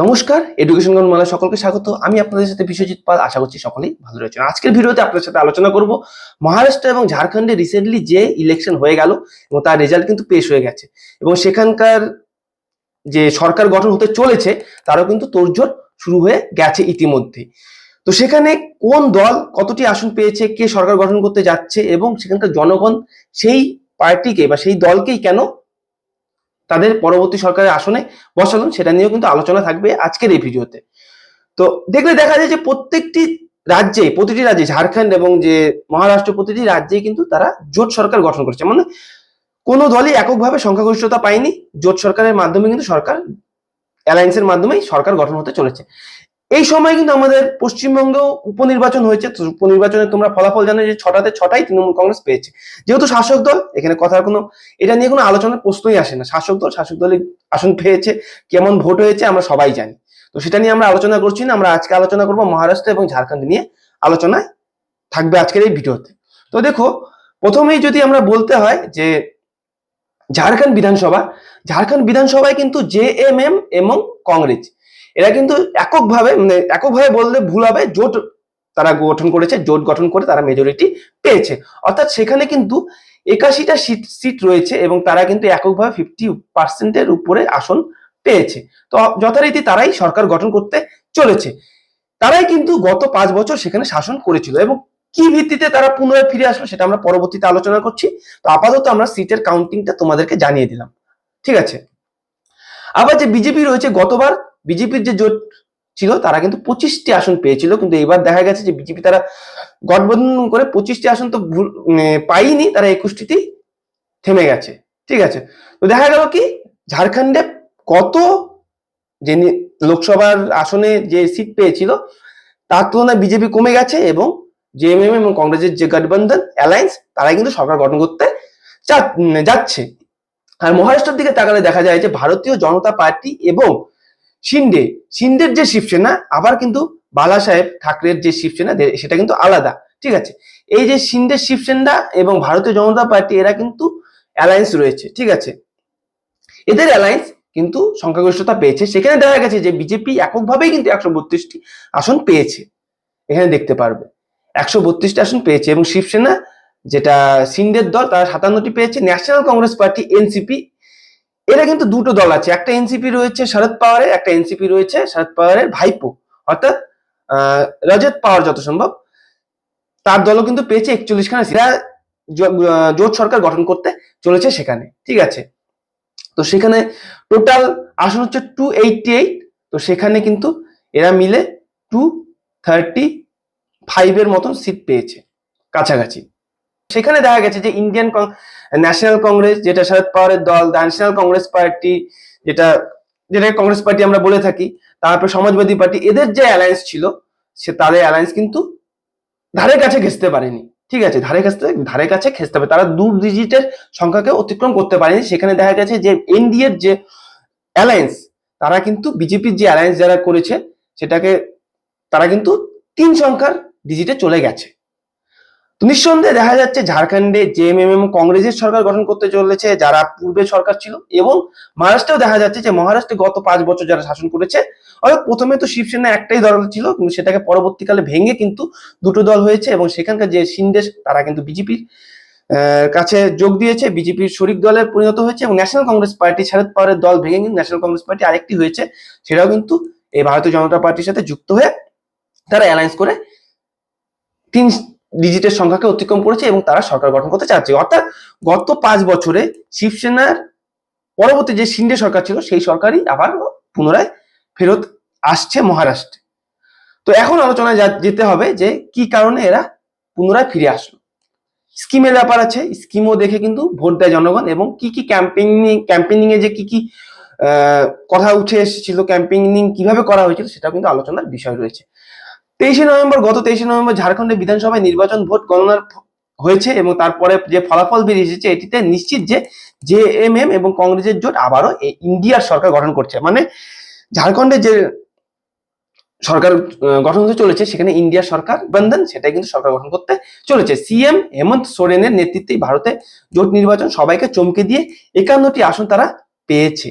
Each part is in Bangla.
নমস্কার এডুকেশন গণমালা সকলকে স্বাগত। আমি আপনাদের সাথে বিশ্বজিৎ পাল, আশা করছি সকলেই ভালো রয়েছেন। আজকের ভিডিওতে আপনাদের সাথে আলোচনা করব মহারাষ্ট্র এবং ঝাড়খণ্ডে রিসেন্টলি যে ইলেকশন হয়ে গেল এবং তার রেজাল্ট কিন্তু পেশ হয়ে গেছে। এবং সেখানকার যে সরকার গঠন হতে চলেছে, তারও কিন্তু তোড়জোড় শুরু হয়ে গেছে ইতিমধ্যে। তো সেখানে কোন দল কতটি আসন পেয়েছে, কে সরকার গঠন করতে যাচ্ছে এবং সেখানকার জনগণ সেই পার্টিকে বা সেই দলকেই কেন তাদের পরবর্তী সরকারের আসনে বসানো, সেটা নিয়েও কিন্তু আলোচনা থাকবে আজকের এই ভিডিওতে। তো দেখলে দেখা যায় যে প্রত্যেকটি রাজ্যে, প্রতিটি রাজ্যে, ঝাড়খণ্ড এবং যে মহারাষ্ট্র, প্রতিটি রাজ্যে কিন্তু তারা জোট সরকার গঠন করেছে। মানে কোনো দলই এককভাবে সংখ্যাগরিষ্ঠতা পায়নি। জোট সরকারের মাধ্যমে কিন্তু সরকার অ্যালায়েন্সের মাধ্যমেই সরকার গঠন হতে চলেছে। এই সময় কিন্তু আমাদের পশ্চিমবঙ্গেও উপনির্বাচন হয়েছে। উপনির্বাচনে তোমরা ফলাফল জানো যে ছটাতে ছটাই তৃণমূল কংগ্রেস পেয়েছে। যেহেতু শাসক দল, এখানে কথার কোনো এটা নিয়ে কোনো আলোচনার প্রশ্নই আসে না। শাসক দল, শাসক দলে আসন পেয়েছে, কেমন ভোট হয়েছে আমরা সবাই জানি। তো সেটা নিয়ে আমরা আলোচনা করছি না, আমরা আজকে আলোচনা করব মহারাষ্ট্র এবং ঝাড়খণ্ড নিয়ে। আলোচনায় থাকবে আজকের এই ভিডিওতে। তো দেখো, প্রথমেই যদি আমরা বলতে হয় যে ঝাড়খণ্ড বিধানসভা, ঝাড়খণ্ড বিধানসভায় কিন্তু জে এম এম এবং কংগ্রেস। এরা কিন্তু এককভাবে মানে এককভাবে বললে ভুল হবে, জোট তারা গঠন করেছে, জোট গঠন করে তারা মেজরিটি পেয়েছে। অর্থাৎ সেখানে কিন্তু একাশিটা সিট সিট রয়েছে এবং তারা কিন্তু এককভাবে ফিফটি পার্সেন্টের উপরে আসন পেয়েছে। তো যথারীতি তারাই সরকার গঠন করতে চলেছে। তারাই কিন্তু গত পাঁচ বছর সেখানে শাসন করেছিল এবং কি ভিত্তিতে তারা পুনরায় ফিরে আসলো সেটা আমরা পরবর্তীতে আলোচনা করছি। তো আপাতত আমরা সিটের কাউন্টিংটা তোমাদেরকে জানিয়ে দিলাম। ঠিক আছে? আবার যে বিজেপি রয়েছে, গতবার বিজেপির যে জোট ছিল, তারা কিন্তু পঁচিশটি আসন পেয়েছিল। কিন্তু এবার দেখা গেছে যে বিজেপি তারা গঠবন্ধন করে পঁচিশটি আসন তো ভুল পাইনি তারা একুশটিতে থেমে গেছে। ঠিক আছে? তো দেখা গেল কি, ঝাড়খণ্ডে কত যে লোকসভার আসনে যে সিট পেয়েছিল, তার তুলনায় বিজেপি কমে গেছে এবং জেএমএম এবং কংগ্রেসের যে গঠবন্ধন অ্যালায়েন্স, তারাই কিন্তু সরকার গঠন করতে যাচ্ছে। আর মহারাষ্ট্রের দিকে তাকালে দেখা যায় যে ভারতীয় জনতা পার্টি এবং শিন্ডে, শিন্ডের যে শিবসেনা, আবার কিন্তু বালা সাহেব ঠাকরের যে শিবসেনা সেটা কিন্তু আলাদা, ঠিক আছে? এই যে শিন্ডের শিবসেনা এবং ভারতীয় জনতা পার্টি, এরা কিন্তু অ্যালায়েন্স রয়েছে, ঠিক আছে? এদের অ্যালায়েন্স কিন্তু সংখ্যাগরিষ্ঠতা পেয়েছে। সেখানে দেখা গেছে যে বিজেপি এককভাবেই কিন্তু একশো বত্রিশটি আসন পেয়েছে। এখানে দেখতে পারবে। একশো বত্রিশটি আসন পেয়েছে এবং শিবসেনা, যেটা সিন্ডের দল, তারা সাতান্নটি পেয়েছে। ন্যাশনাল কংগ্রেস পার্টি এনসিপি এরা কিন্তু দুটো দল আছে, একটা এনসিপি রয়েছে শরদ পাওয়ারের, একটা এনসিপি রয়েছে শরদ পাওয়ারের ভাইপো। অর্থাৎ রজত পাওয়ার যত সম্ভব, তার দলও কিন্তু পেয়েছে একচল্লিশ খানা জোট সরকার গঠন করতে চলেছে সেখানে, ঠিক আছে? তো সেখানে টোটাল আসন হচ্ছে টু এইটটি এইট তো সেখানে কিন্তু এরা মিলে টু থার্টি ফাইভের মতন সিট পেয়েছে, কাছাকাছি। সেখানে দেখা গেছে যে ইন্ডিয়ান ন্যাশনাল কংগ্রেস যেটা শরদ পাওয়ারের দল দ্য ন্যাশনাল কংগ্রেস পার্টি যেটা যেটা কংগ্রেস পার্টি আমরা বলে থাকি, তারপর সমাজবাদী পার্টি, এদের যে অ্যালায়েন্স ছিল, সে তাদের অ্যালায়েন্স কিন্তু ধারে কাছে ঘেসতে পারেনি। ঠিক আছে, ধারে কাছে ধারে কাছে খেসতে হবে তারা দু ডিজিটের সংখ্যাকে অতিক্রম করতে পারেনি। সেখানে দেখা গেছে যে এনডিএর যে অ্যালায়েন্স তারা কিন্তু বিজেপির যে অ্যালায়েন্স যারা করেছে, সেটাকে, তারা কিন্তু তিন সংখ্যার ডিজিটে চলে গেছে। নিঃসন্দেহে দেখা যাচ্ছে ঝাড়খণ্ডে জেএমএম কংগ্রেসের সরকার গঠন করতে চলেছে, যারা পূর্বে সরকার ছিল এবং মহারাষ্ট্রেও দেখা যাচ্ছে যে মহারাষ্ট্রে গত পাঁচ বছর যারা শাসন করেছে, অর্থাৎ প্রথমে তো শিবসেনা একটাই দল ছিল, কিন্তু সেটাকে পরবর্তীকালে ভেঙে কিন্তু দুটো দল হয়েছে এবং সেখানকার যে সিন্দেশ, তারা কিন্তু বিজেপির কাছে যোগ দিয়েছে, বিজেপির শরিক দলের পরিণত হয়েছে এবং ন্যাশনাল কংগ্রেস পার্টি, শরদ পাওয়ারের দল ভেঙে কিন্তু ন্যাশনাল কংগ্রেস পার্টি আরেকটি হয়েছে, সেটাও কিন্তু এই ভারতীয় জনতা পার্টির সাথে যুক্ত হয়ে তারা অ্যালায়েন্স করে তিন ডিজিটের সংখ্যাকে অতিক্রম করেছে এবং তারা সরকার গঠন করতে চাচ্ছে। অর্থাৎ গত পাঁচ বছরে শিবসেনার পরবর্তী যে সিন্ডে সরকার ছিল, সেই সরকারই আবার পুনরায় ফেরত আসছে মহারাষ্ট্রে। তো এখন আলোচনায় যেতে হবে যে কি কারণে এরা পুনরায় ফিরে আসলো। স্কিমের ব্যাপার আছে, স্কিমও দেখে কিন্তু ভোট দেয় জনগণ এবং কি কি ক্যাম্পেইনিং ক্যাম্পেইনিং এ যে কি কি কথা উঠে এসেছিল, ক্যাম্পেইনিং কীভাবে করা হয়েছিল সেটা কিন্তু আলোচনার বিষয় রয়েছে। তেইশে নভেম্বর, গত তেইশে নভেম্বর ঝাড়খণ্ডে বিধানসভায় নির্বাচন ভোট গণনার হয়েছে এবং তারপরে যে ফলাফল বেরিয়ে এসেছে, এটিতে নিশ্চিত যে জে এম এম এবং কংগ্রেসের জোট আবারও ইন্ডিয়ার সরকার গঠন করছে। মানে ঝাড়খণ্ডে যে সরকার গঠন হতে চলেছে, সেখানে ইন্ডিয়ার সরকার বন্ধন, সেটাই কিন্তু সরকার গঠন করতে চলেছে। সিএম হেমন্ত সোরেনের নেতৃত্বে ভারতে জোট নির্বাচন সবাইকে চমকে দিয়ে একান্নটি আসন তারা পেয়েছে।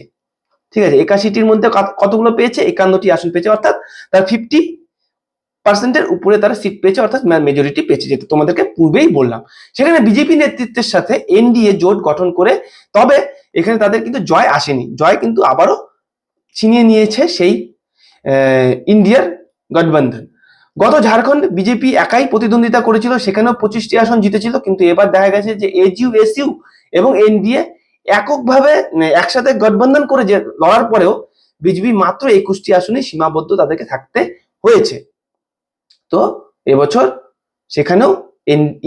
ঠিক আছে, একাশিটির মধ্যে কত- কতগুলো পেয়েছে? একান্নটি আসন পেয়েছে, অর্থাৎ তার ফিফটি পার্সেন্টের উপরে তারা সিট পেয়েছে, অর্থাৎ মেজরিটি পেয়েছে যেটা তোমাদেরকে পূর্বেই বললাম। সেখানে বিজেপি নেতৃত্বের সাথে এনডিএ জোট গঠন করে, তবে এখানে তাদের কিন্তু জয় আসেনি। জয় কিন্তু আবারও ছিনিয়ে নিয়েছে সেই ইন্ডিয়ার গঠবন্ধন। গত ঝাড়খণ্ড বিজেপি একাই প্রতিদ্বন্দ্বিতা করেছিল, সেখানেও পঁচিশটি আসন জিতেছিল, কিন্তু এবার দেখা গেছে যে এজিউ এসইউ এবং এনডিএ এককভাবে একসাথে গঠবন্ধন করে যে লড়ার পরেও বিজেপি মাত্র একুশটি আসনে সীমাবদ্ধ তাদেরকে থাকতে হয়েছে। তো এবছর সেখানেও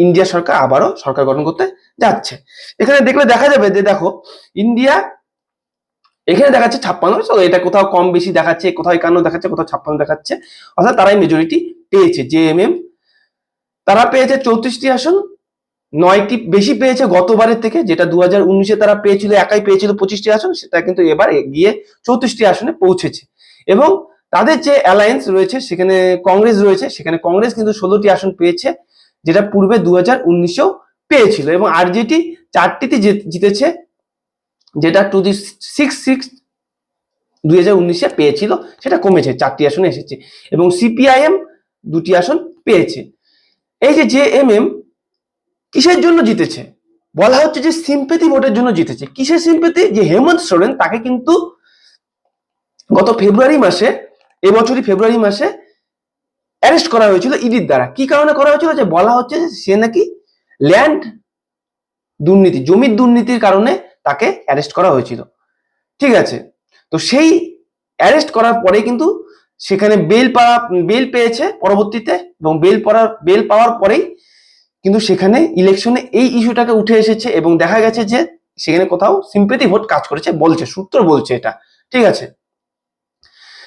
ইন্ডিয়া সরকার আবারও সরকার গঠন করতে যাচ্ছে। এখানে দেখলে দেখা যাবে যে দেখো, ইন্ডিয়া এখানে দেখাচ্ছে ছাপ্পান্ন এটা কোথাও কম বেশি দেখাচ্ছে কোথাও একান্ন দেখাচ্ছে, কোথাও ছাপ্পান্ন দেখাচ্ছে। অর্থাৎ তারাই মেজরিটি পেয়েছে জে এম এম তারা পেয়েছে চৌত্রিশটি আসন, নয়টি বেশি পেয়েছে গতবারের থেকে, যেটা দু হাজার উনিশে তারা পেয়েছিল, একাই পেয়েছিল পঁচিশটি আসন, সেটা কিন্তু এবার গিয়ে চৌত্রিশটি আসনে পৌঁছেছে। এবং তাদের যে অ্যালায়েন্স রয়েছে, সেখানে কংগ্রেস রয়েছে, সেখানে কংগ্রেস কিন্তু ষোলোটি আসন পেয়েছে, যেটা পূর্বে দু হাজার উনিশেও পেয়েছিল এবং আরজেটি চারটিতে জিত- জিতেছে, যেটা টু দি সিক্স সিক্স দুই হাজার উনিশে পেয়েছিল, সেটা কমেছে, চারটি আসনে এসেছে এবং সিপিআইএম দুটি আসন পেয়েছে। এই যে জে এম এম কিসের জন্য জিতেছে? বলা হচ্ছে যে সিম্পেথি ভোটের জন্য জিতেছে। কিসের সিম্পেথি যে হেমন্ত সোরেন তাকে কিন্তু গত ফেব্রুয়ারি মাসে এবছরই ফেব্রুয়ারি মাসে অ্যারেস্ট করা হয়েছিল ইডির দ্বারা। কি কারণে করা হয়েছিল? যে বলা হচ্ছে সে নাকি ল্যান্ড দুর্নীতি, জমির দুর্নীতির কারণে তাকে অ্যারেস্ট করা হয়েছিল। ঠিক আছে? তো সেই অ্যারেস্ট করার পরে কিন্তু সেখানে বেল পাওয়া বেল পেয়েছে পরবর্তীতে এবং বেল পড়ার বেল পাওয়ার পরেই কিন্তু সেখানে ইলেকশনে এই ইস্যুটাকে উঠে এসেছে এবং দেখা গেছে যে সেখানে কোথাও সিম্পেথি ভোট কাজ করেছে বলছে, সূত্র বলছে এটা। ঠিক আছে?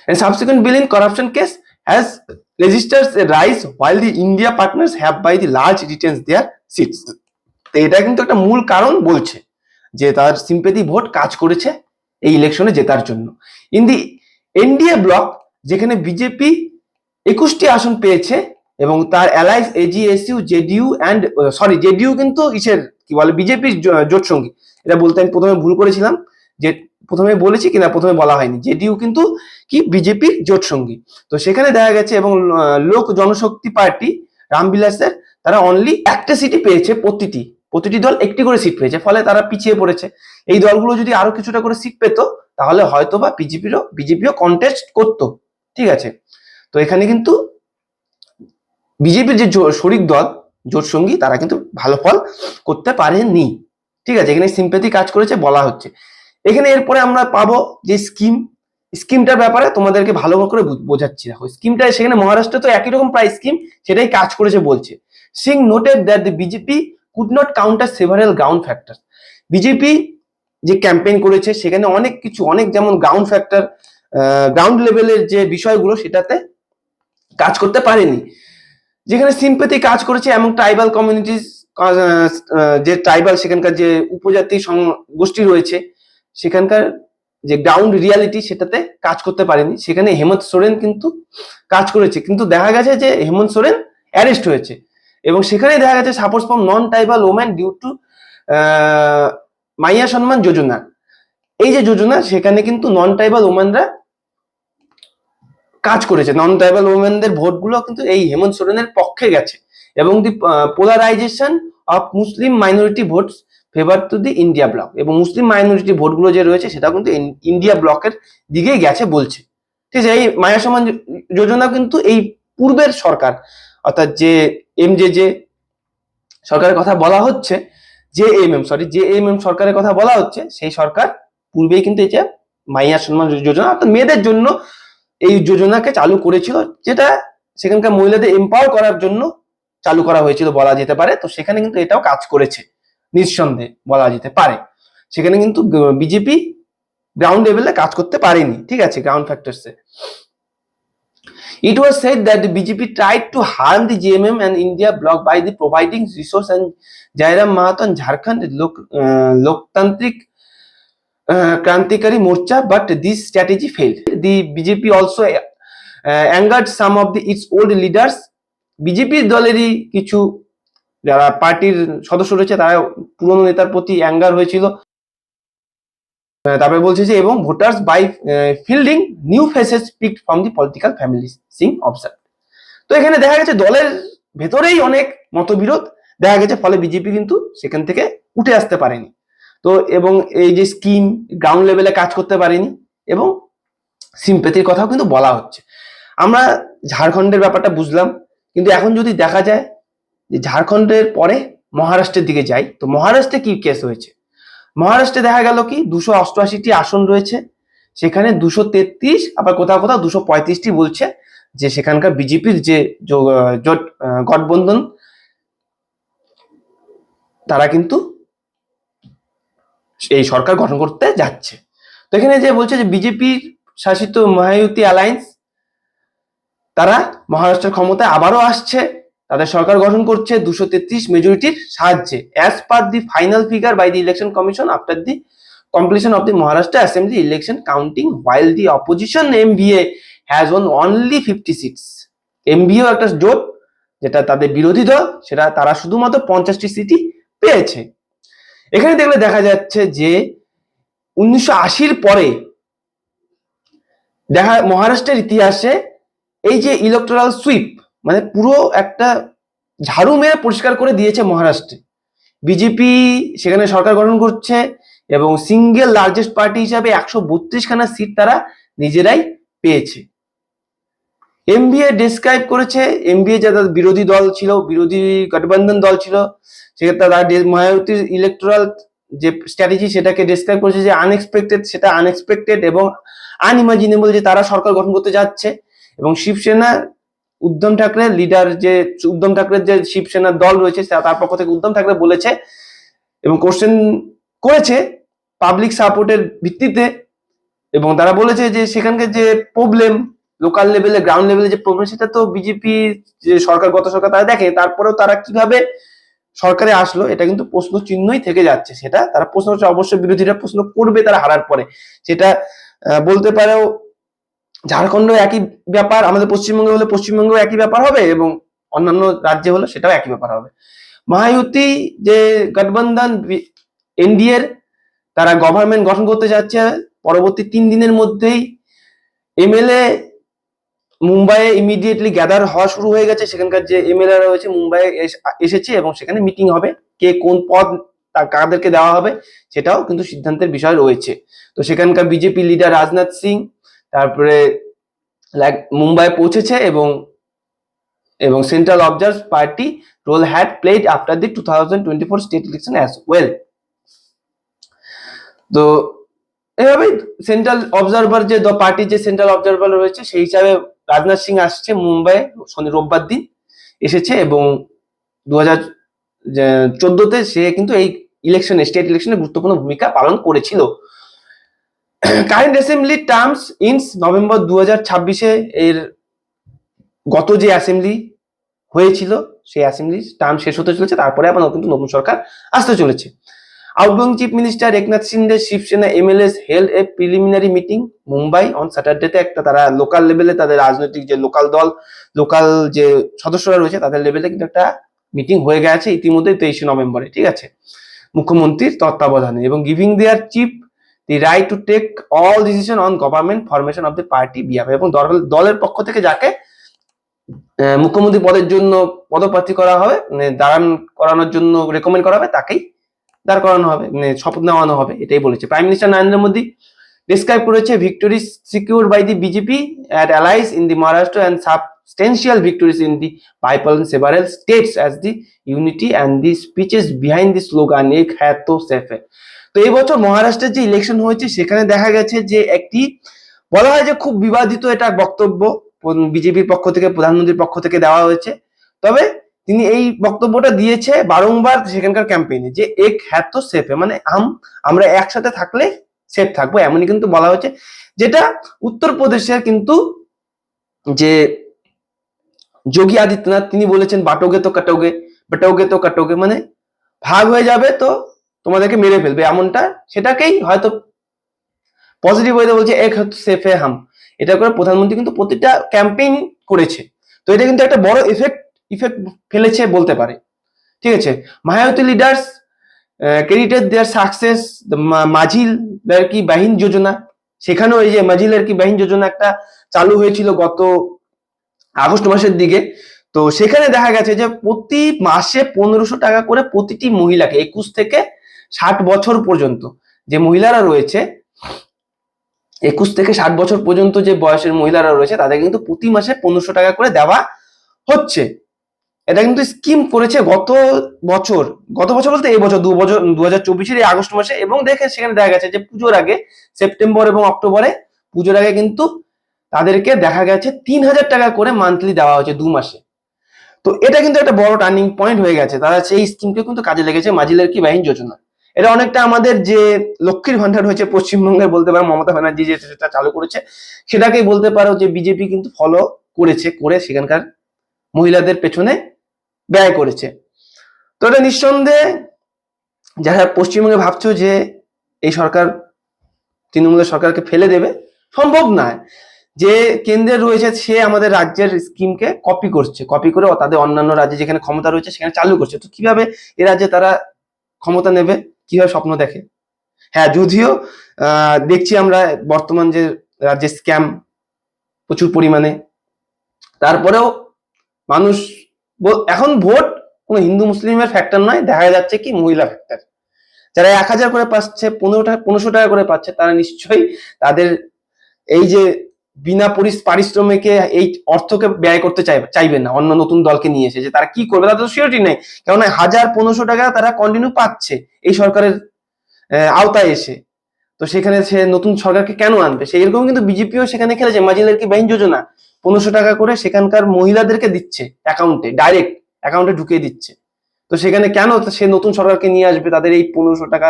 And subsequent bill in corruption case has registers a rise while the India partners have by the large retains their seats. তো এটা কিন্তু একটা মূল কারণ বলছে যে তার সিম্পেথি ভোট কাজ করেছে এই ইলেকশনে জেতার জন্য ইন দি এনডিএ ব্লক যেখানে বিজেপি একুশটি আসন পেয়েছে এবং তার allies AJSU JDU and sorry JDU কিন্তু ইসের কি বলে বিজেপির জোট সঙ্গী এটা বলতে আমি প্রথমে ভুল করেছিলাম যে প্রথমে বলেছি কিনা? প্রথমে বলা হয়নি। জেডিইউ কিন্তু কি? বিজেপির জোট সঙ্গী। তো সেখানে দেখা গেছে এবং লোক জনশক্তি পার্টি, রামবিলাসের, তারা অনলি একটা সিটি পেয়েছে প্রতিটি। প্রতিটি দল একটি করে সিট পেয়েছে। ফলে তারা পিছিয়ে পড়েছে। এই দলগুলো যদি আরও কিছুটা করে সিট পেতো, তাহলে হয়তো বা বিজেপিরও, বিজেপিও কন্টেস্ট করতো। ঠিক আছে? তো এখানে কিন্তু বিজেপির যে শরিক দল, জোট সঙ্গী, তারা কিন্তু ভালো ফল করতে পারেনি। ঠিক আছে? এখানে সিম্পেথি কাজ করেছে, বলা হচ্ছে। এখানে এরপরে আমরা পাবো যে স্কিম স্কিমটার ব্যাপারে তোমাদেরকে ভালো করে বোঝাচ্ছি। দেখো স্কিমটা সেখানে মহারাষ্ট্রে তো একই রকম প্রায় স্কিম সেটাই কাজ করেছে বলছে। Singh noted that the BJP could not counter several ground factor BJP যে ক্যাম্পেইন করেছে, সেখানে অনেক কিছু, অনেক যেমন গ্রাউন্ড ফ্যাক্টর গ্রাউন্ড লেভেলের যে বিষয়গুলো, সেটাতে কাজ করতে পারেনি। যেখানে সিম্পেথি কাজ করেছে এমন ট্রাইবাল কমিউনিটিস যে ট্রাইবাল সেখানকার যে উপজাতি গোষ্ঠী রয়েছে সেখানকার যে গ্রাউন্ড রিয়ালিটি সেটাতে কাজ করতে পারেনি। সেখানে হেমন্ত সোরেন কিন্তু কাজ করেছে। কিন্তু দেখা গেছে যে হেমন্ত সোরেন অ্যারেস্ট হয়েছে। এবং সেখানে দেখা গেছে suppose from non tribal woman due to Maiya Samman Yojana. এই যে যোজনা, সেখানে কিন্তু নন ট্রাইবাল ওম্যানরা কাজ করেছে। নন ট্রাইবাল ওমেনদের ভোটগুলো কিন্তু এই হেমন্ত সোরেনের পক্ষে গেছে। এবং the polarisation of Muslim minority votes favour to the India block এবং মুসলিম মাইনরিটি ভোটগুলো যে রয়েছে সেটা কিন্তু ইন্ডিয়া ব্লকের দিকেই গেছে বলছে। ঠিক আছে, এই মায়া সমান যোজনা কিন্তু এই পূর্বের সরকার। অর্থাৎ যে এম যে যে সরকারের কথা বলা হচ্ছে, যে এম এম সরি যে এম এম সরকারের কথা বলা হচ্ছে, সেই সরকার পূর্বেই কিন্তু এই যে মাইয়া সম্মান যোজনা, অর্থাৎ মেয়েদের জন্য এই যোজনাকে চালু করেছিল, যেটা সেখানকার মহিলাদের এম্পাওয়ার করার জন্য চালু করা হয়েছিল বলা যেতে পারে। তো সেখানে কিন্তু এটাও কাজ করেছে। নিঃসন্দেহে বলা যেতে পারে। সেখানে কিন্তু বিজেপি গ্রাউন্ড লেভেলে কাজ করতে পারেনি, ঠিক আছে ground ফ্যাক্টরসে it was said that BJP try to harm the JMM and India block by the providing resource and Jairam Mahato Jharkhand Lok Loktantrik Krantikari Morcha but this strategy fail the BJP also angered some of the its old leaders বিজেপির দলেরই কিছু যারা পার্টির সদস্য রয়েছে তারা পুরনো নেতার প্রতি অ্যাঙ্গার হয়েছিল। তারপরে বলছে যে, এবং voters by fielding new faces picked from the political family Singh observe তো এখানে দেখা গেছে, দলের ভেতরেই অনেক মতবিরোধ দেখা গেছে, ফলে বিজেপি কিন্তু সেখান থেকে উঠে আসতে পারেনি। তো, এবং এই যে স্কিম গ্রাউন্ড লেভেলে কাজ করতে পারেনি, এবং সিম্পেথির কথাও কিন্তু বলা হচ্ছে। আমরা ঝাড়খণ্ডের ব্যাপারটা বুঝলাম, কিন্তু এখন যদি দেখা যায় যে ঝাড়খণ্ডের পরে মহারাষ্ট্রের দিকে যাই, তো মহারাষ্ট্রে কি কেস হয়েছে? মহারাষ্ট্রে দেখা গেল কি দুশো অষ্টআশিটি আসন রয়েছে, সেখানে দুশো তেত্রিশ, আবার কোথাও কোথাও দুশো পঁয়ত্রিশটি বলছে যে সেখানকার বিজেপির যে জোট গঠবন্ধন, তারা কিন্তু এই সরকার গঠন করতে যাচ্ছে। তো এখানে যে বলছে যে বিজেপির শাসিত মহায়ুতি অ্যালায়েন্স তারা মহারাষ্ট্রের ক্ষমতায় আবারও আসছে তাদের সরকার গঠন করছে দুশো তেত্রিশ মেজরিটির সাহায্যে as per the final figure by the election commission after the completion of the Maharashtra Assembly election counting, while the opposition MVA has won only 50 seats. MVA ও একটা জোট, যেটা তাদের বিরোধী দল, সেটা তারা শুধুমাত্র পঞ্চাশটি সিটি পেয়েছে এখানে দেখলে দেখা যাচ্ছে যে উনিশশো আশির পরে দেখা, মহারাষ্ট্রের ইতিহাসে এই যে ইলেকট্রাল সুইপ মানে পুরো একটা ঝাড়ু মেরে পরিষ্কার করে দিয়েছে মহারাষ্ট্রে। বিজেপি সেখানে সরকার গঠন করছে এবং সিঙ্গেল লার্জেস্ট পার্টি হিসাবে একশো বত্রিশখানা সিট তারা নিজেরাই পেয়েছে। এমবিএ ডিসক্রাইব করেছে এমবিএ যারা বিরোধী দল ছিল, বিরোধী গঠবন্ধন দল ছিল, সেক্ষেত্রে তারা মায়াবতীর ইলেকট্রাল যে স্ট্র্যাটেজি সেটাকে ডিসক্রাইব করেছে যে আনএক্সপেক্টেড সেটা আনএক্সপেক্টেড এবং আনইমাজিনেবল যে তারা সরকার গঠন করতে যাচ্ছে এবং শিবসেনা উদ্ধম ঠাকরে লিডার যে উদ্ধম ঠাকরের যে শিবসেনার দল রয়েছে তার পক্ষ থেকে উদ্ধম ঠাকরে বলেছে এবং কোশ্চেন করেছে পাবলিক সাপোর্টের ভিত্তিতে এবং তারা বলেছে যে সেখানকার যে প্রবলেম লোকাল লেভেলে গ্রাউন্ড লেভেলে যে প্রবলেম সেটা তো বিজেপি যে সরকার, গত সরকার তারা দেখে, তারপরেও তারা কীভাবে সরকারে আসলো, এটা কিন্তু প্রশ্ন চিহ্নই থেকে যাচ্ছে, সেটা তারা প্রশ্ন হচ্ছে অবশ্যই বিরোধীরা প্রশ্ন করবে তারা হারার পরে। সেটা বলতে পারেও ঝাড়খণ্ড একই ব্যাপার, আমাদের পশ্চিমবঙ্গে হলে পশ্চিমবঙ্গেও একই ব্যাপার হবে এবং অন্যান্য রাজ্যে হলে সেটাও একই ব্যাপার হবে। মহায়ুতি যে গঠবন্ধন, এনডিএর তারা গভর্নমেন্ট গঠন করতে যাচ্ছে, পরবর্তী তিন দিনের মধ্যেই এমএলএ মুম্বাইয়ে ইমিডিয়েটলি গ্যাদার হওয়া শুরু হয়ে গেছে। সেখানকার যে এমএলএ রয়েছে, মুম্বাইয়ে এস- এসেছে এবং সেখানে মিটিং হবে, কে কোন পদ কাদেরকে দেওয়া হবে, সেটাও কিন্তু সিদ্ধান্তের বিষয় রয়েছে। তো সেখানকার বিজেপি লিডার রাজনাথ সিং তারপরে লাইক মুম্বাই পৌঁছেছে এবং এবং central observe party role had played after the two thousand twenty four state election as well তো, এভাবেই সেন্ট্রাল অবজারভার যে পার্টির যে সেন্ট্রাল অবজারভার রয়েছে, সেই হিসাবে রাজনাথ সিং আসছে মুম্বাই, শনি, রোববার দিন এসেছে এবং দু হাজার সে কিন্তু এই ইলেকশনে স্টেট ইলেকশনে গুরুত্বপূর্ণ ভূমিকা পালন করেছিল। Current assembly terms ends November দু হাজার ছাব্বিশে এর গত যে অ্যাসেম্বলি হয়েছিল, সেই অ্যাসেম্বলি টার্ম শেষ হতে চলেছে, তারপরে আবার নতুন নতুন সরকার আসতে চলেছে। Outgoing chief minister Eknath Shinde Shiv Sena MLAs held a preliminary meeting Mumbai on স্যাটারডেতে একটা তারা লোকাল লেভেলে তাদের রাজনৈতিক যে লোকাল দল লোকাল যে সদস্যরা রয়েছে, তাদের লেভেলে কিন্তু একটা মিটিং হয়ে গেছে ইতিমধ্যে তেইশে নভেম্বরে, ঠিক আছে? মুখ্যমন্ত্রীর তত্ত্বাবধানে এবং giving their chief the right to take all decision on government formation of the party behalf এবং দলের পক্ষ থেকে যাকে মুখ্যমন্ত্রী পদের জন্য পদপ্রার্থী করা হবে মানে দাঁড়ান করানোর জন্য রেকমেন্ড করা হবে, তাকেই দাঁড় করানো হবে মানে শপথ নেওয়ানো হবে, এটাই বলেছে। Prime minister Narendra Modi describe করেছে victory secure by the BJP at allies in the Maharashtra and substantial victories in the bipolar several states as the unity and the speeches behind the slogan এক হ্যাঁ সেফে তো এই বছর মহারাষ্ট্রের যে ইলেকশন হয়েছে, সেখানে দেখা গেছে যে একটি বলা হয় যে খুব বিবাদিত এটা বক্তব্য বিজেপির পক্ষ থেকে, প্রধানমন্ত্রীর পক্ষ থেকে দেওয়া হয়েছে। তবে তিনি এই বক্তব্যটা দিয়েছে বারংবার সেখানকার ক্যাম্পেইনে যে এক হ্যাঁ তো সেফে মানে আম, আমরা একসাথে থাকলে সেফ থাকব, এমনই কিন্তু বলা হয়েছে। যেটা উত্তরপ্রদেশের কিন্তু যে যোগী আদিত্যনাথ, তিনি বলেছেন, বাটোগে তো কাটোগে, বাটোগে তো কাটোগে। মানে ভাগ হয়ে যাবে তো তোমাদেরকে মেরে ফেলবে এমনটা সেটাকেই হয়তো পজিটিভ ওয়েতে বলছে, এক সেফে হাম। এটা করে প্রধানমন্ত্রী কিন্তু প্রতিটা ক্যাম্পেইন করেছে। তো এটা কিন্তু একটা বড় এফেক্ট ইফেক্ট ফেলেছে বলতে পারে। ঠিক আছে? Mayawati leaders credited their success মাঝিল কি বাহিন যোজনা? সেখানেও এই যে মাঝিল আর কি বাহিন যোজনা একটা চালু হয়েছিল গত আগস্ট মাসের দিকে। তো সেখানে দেখা গেছে যে প্রতি মাসে পনেরোশো টাকা করে প্রতিটি মহিলাকে, একুশ থেকে ষাট বছর পর্যন্ত যে মহিলারা রয়েছে, একুশ থেকে ষাট বছর পর্যন্ত যে বয়সের মহিলারা রয়েছে, তাদের কিন্তু প্রতি মাসে পনেরোশো টাকা করে দেওয়া হচ্ছে। এটা কিন্তু স্কিম করেছে গত বছর গত বছর বলতে এই বছর, দু বছর, দু হাজার চব্বিশের এই আগস্ট মাসে এবং দেখে সেখানে দেখা গেছে যে পুজোর আগে, সেপ্টেম্বর এবং অক্টোবরে পুজোর আগে কিন্তু তাদেরকে দেখা গেছে তিন হাজার টাকা করে মান্থলি দেওয়া হয়েছে দু মাসে। তো এটা কিন্তু একটা বড় টার্নিং পয়েন্ট হয়ে গেছে। তারা সেই স্কিমকে কিন্তু কাজে লেগেছে মাঝিলের কি বাহিনী যোজনা। এটা অনেকটা আমাদের যে লক্ষ্মীর ভান্ডার হয়েছে পশ্চিমবঙ্গের বলতে পারো, মমতা ব্যানার্জি যে সেটা চালু করেছে, সেটাকেই বলতে পারো যে বিজেপি কিন্তু ফলো করেছে, করে সেখানকার মহিলাদের পেছনে ব্যয় করেছে। তো এটা নিঃসন্দেহে যারা পশ্চিমবঙ্গে ভাবছ যে এই সরকার তৃণমূলের সরকারকে ফেলে দেবে, সম্ভব নয়। যে কেন্দ্রে রয়েছে সে আমাদের রাজ্যের স্কিমকে কপি করছে কপি করে তাদের অন্যান্য রাজ্যে যেখানে ক্ষমতা রয়েছে সেখানে চালু করছে। তো কীভাবে এ রাজ্যে তারা ক্ষমতা নেবে? কীভাবে স্বপ্ন দেখে? হ্যাঁ যদিও দেখছি আমরা বর্তমান যে রাজ্যে স্ক্যাম প্রচুর পরিমাণে। তারপরেও মানুষ এখন ভোট কোনো হিন্দু মুসলিমের ফ্যাক্টর নয়, দেখা যাচ্ছে কি মহিলা ফ্যাক্টর যারা এক হাজার করে পাচ্ছে পনেরো টাকা পনেরোশো টাকা করে পাচ্ছে, তারা নিশ্চয়ই তাদের এই যে বিনা পারিশ্রমিকে এই অর্থকে ব্যয় করতে চাইবে না, অন্য নতুন দলকে নিয়ে এসে, যে তারা কি করবে, তাদের তো সিওরিটি নেই, কেননা হাজার পনেরোশো টাকা তারা কন্টিনিউ পাচ্ছে এই সরকারের আওতায় এসে। তো সেখানে সে নতুন সরকারকে কেন আনবে? সেই এরকম কিন্তু বিজেপিও সেখানে খেলেছে মাঝিলের কি বাহিনী যোজনা, পনেরোশো টাকা করে সেখানকার মহিলাদেরকে দিচ্ছে অ্যাকাউন্টে ডাইরেক্ট অ্যাকাউন্টে ঢুকিয়ে দিচ্ছে। তো সেখানে কেন সে নতুন সরকারকে নিয়ে আসবে, তাদের এই পনেরোশো টাকা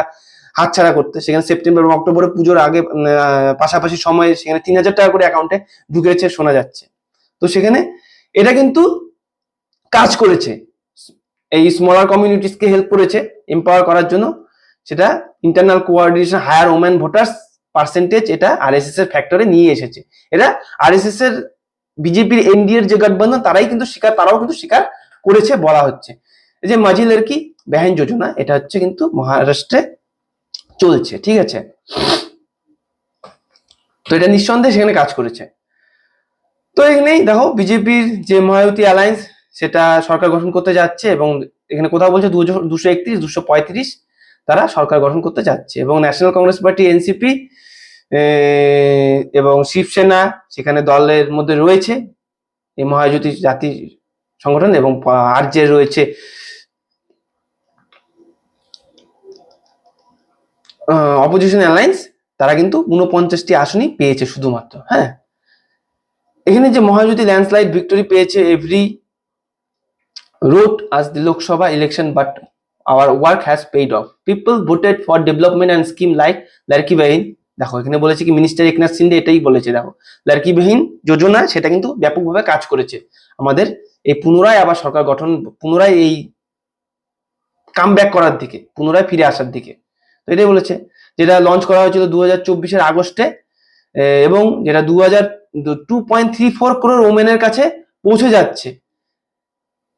হাতছাড়া করতে। সেখানে সেপ্টেম্বর এবং অক্টোবরে পুজোর আগে পাশাপাশি সময়ে সেখানে তিন হাজার টাকা করে অ্যাকাউন্টে ঢুকেছে শোনা যাচ্ছে। তো সেখানে এটা কিন্তু কাজ করেছে। এই স্মলার কমিউনিটিসকে হেল্প করেছে এম্পাওয়ার করার জন্য। সেটা internal coordination higher women voters percentage এটা আরএসএস এর ফ্যাক্টরে নিয়ে এসেছে। এটা আরএসএস এর বিজেপির এনডিএর যে গঠবন্ধন তারাই কিন্তু স্বীকার তারাও কিন্তু স্বীকার করেছে বলা হচ্ছে। এই যে মাঝিলের কি বেহেন যোজনা, এটা হচ্ছে কিন্তু মহারাষ্ট্রে চলছে, ঠিক আছে? তো এটা নিঃসন্দেহে সেখানে কাজ করেছে। তো এখানেই দেখো, বিজেপির যে মহায়ুতি অ্যালায়েন্স সেটা সরকার গঠন করতে যাচ্ছে এবং এখানে কোথাও বলছে দুশো একত্রিশ, দুশো পঁয়ত্রিশ তারা সরকার গঠন করতে যাচ্ছে এবং ন্যাশনাল কংগ্রেস পার্টি এনসিপি এবং শিবসেনা সেখানে দলের মধ্যে রয়েছে। এই মহাজ্যোতি জাতি সংগঠন এবং আর যে রয়েছে। অপোজিশন অ্যালায়েন্স তারা কিন্তু উনপঞ্চাশটি আসনই পেয়েছে শুধুমাত্র হ্যাঁ? এখানে যে মহাজ্যোতি ল্যান্ডস্লাইড ভিক্টোরি পেয়েছে এভরি রোড আজ the Lok Sabha election but our work has paid off people voted for development and scheme like Ladki Bahin দেখো, এখানে বলেছে কি মিনিস্টার একনাথ সিন্ডে এটাই বলেছে, দেখো। লার্কি যোজনা, সেটা কিন্তু ব্যাপকভাবে কাজ করেছে। আমাদের এই পুনরায় আবার সরকার গঠন, পুনরায় এই কাম করার দিকে, পুনরায় ফিরে আসার দিকে। তো এটাই বলেছে, যেটা লঞ্চ করা হয়েছিল দু হাজার চব্বিশের আগস্টে এবং যেটা দু হাজার টু পয়েন্ট থ্রি ফোর ওমেনের কাছে পৌঁছে যাচ্ছে।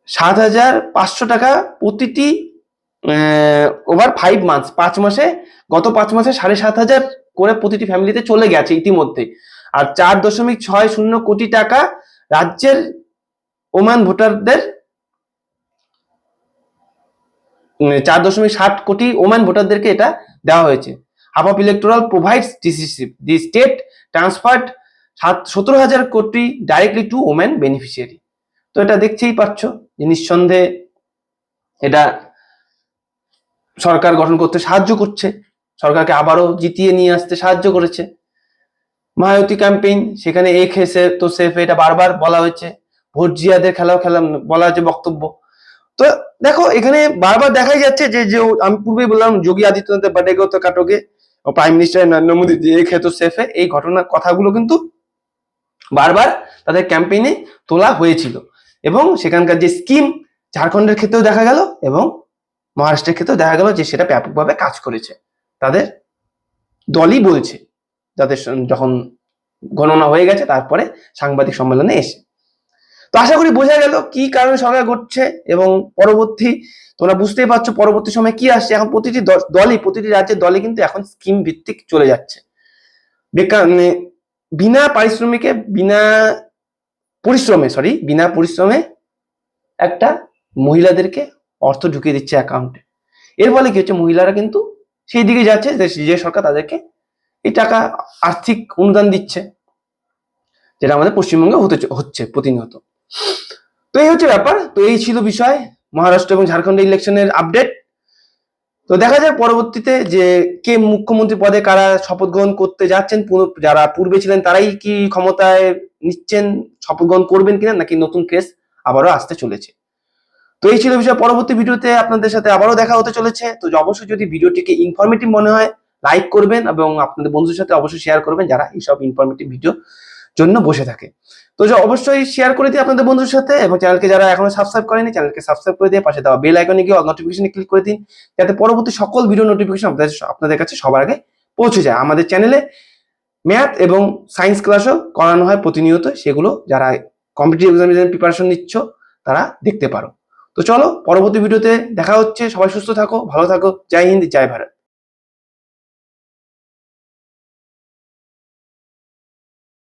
সাত হাজার পাঁচশো টাকা প্রতিটি ওভার ফাইভ মান্থস পাঁচ মাসে, গত পাঁচ মাসে সাড়ে সাত হাজার করে প্রতিটি ফ্যামিলিতে চলে গেছে ইতিমধ্যে। আর চার দশমিক ছয় শূন্য কোটি টাকা রাজ্যের ওমান ভোটারদের চার দশমিক ষাট কোটি ওমান ভোটারদেরকে এটা দেওয়া হয়েছে। Half of electoral provides decisive the state transferred সাত, সতেরো হাজার কোটি ডাইরেক্টলি টু ওমেন বেনিফিশিয়ারি তো এটা দেখছেই পাচ্ছ যে নিঃসন্দেহে এটা সরকার গঠন করতে সাহায্য করছে, সরকারকে আবারও জিতিয়ে নিয়ে আসতে সাহায্য করেছে। মায়াবতী ক্যাম্পেইন সেখানে এ খেসে, তো সেফে এটা বারবার বলা হয়েছে। ভোট জিয়াদের খেলাও খেলা, বলা হয়েছে বক্তব্য। তো দেখো, এখানে বারবার দেখাই যাচ্ছে যে যে আমি পূর্বেই বললাম, যোগী আদিত্যনাথের বার্থডে তো কাটকে প্রাইম মিনিস্টার নরেন্দ্র মোদী যে খেতো সেফে, এই ঘটনার কথাগুলো কিন্তু বারবার তাদের ক্যাম্পেইনে তোলা হয়েছিল। এবং সেখানকার যে স্কিম ঝাড়খণ্ডের ক্ষেত্রেও দেখা গেল এবং মহারাষ্ট্রের ক্ষেত্রেও দেখা গেল যে, সেটা ব্যাপকভাবে কাজ করেছে। তাদের দলই বলছে, যাদের যখন গণনা হয়ে গেছে, তারপরে সাংবাদিক সম্মেলনে এসে। আশা করি বোঝা গেল কি কারণে সরকার ঘটছে এবং পরবর্তী, তোমরা বুঝতেই পারছ পরবর্তী সময় কি আসছে। এখন প্রতিটি দলই, প্রতিটি রাজ্যের দলই কিন্তু এখন স্কিম ভিত্তিক চলে যাচ্ছে। বেকার মানে বিনা পারিশ্রমিকে, বিনা পরিশ্রমে সরি বিনা পরিশ্রমে একটা মহিলাদেরকে অর্থ ঢুকিয়ে দিচ্ছে অ্যাকাউন্টে এর ফলে কি হচ্ছে? মহিলারা কিন্তু সেই দিকে যাচ্ছে যে সরকার তাদেরকে এই টাকা আর্থিক অনুদান দিচ্ছে, যেটা আমাদের পশ্চিমবঙ্গে হতে হচ্ছে প্রতিনিয়ত। তো এই হচ্ছে ব্যাপার। তো এই ছিল বিষয় মহারাষ্ট্র এবং ঝাড়খণ্ড ইলেকশনের আপডেট। তো দেখা যায় পরবর্তীতে যে কে মুখ্যমন্ত্রী পদে কারা শপথ গ্রহণ করতে যাচ্ছেন যারা পূর্বে ছিলেন তারাই কি ক্ষমতায় নিচ্ছেন, শপথ গ্রহণ করবেন কিনা নাকি নতুন কেস আবারও আসতে চলেছে। তো এই ছিল বিষয়। পরবর্তী ভিডিওতে আপনাদের সাথে আবারও দেখা হতে চলেছে। তো অবশ্যই যদি ভিডিওটিকে ইনফরমেটিভ মনে হয় লাইক করবেন এবং আপনাদের বন্ধুদের সাথে অবশ্যই শেয়ার করবেন যারা এইসব ইনফরমেটিভ ভিডিও জন্য বসে থাকে। তো অবশ্যই শেয়ার করে দিই আপনাদের বন্ধুদের সাথে এবং চ্যানেলকে যারা এখনও সাবস্ক্রাইব করেনি চ্যানেলকে সাবস্ক্রাইব করে দিয়ে পাশে দেওয়া বেল আইকনে গিয়ে নোটিফিকেশনে ক্লিক করে দিন, যাতে পরবর্তী সকল ভিডিও নোটিফিকেশন আপনাদের আপনাদের কাছে সবার আগে পৌঁছে যায়। আমাদের চ্যানেলে ম্যাথ এবং সায়েন্স ক্লাসও করানো হয় প্রতিনিয়ত, সেগুলো যারা কম্পিটিটিভ এক্সামিনেশন প্রিপারেশন নিচ্ছ, তারা দেখতে পারো। তো চলো, পরবর্তী ভিডিওতে দেখা হচ্ছে। সবাই সুস্থ থাকো, ভালো থাকো। জয় হিন্দ, জয় ভারত।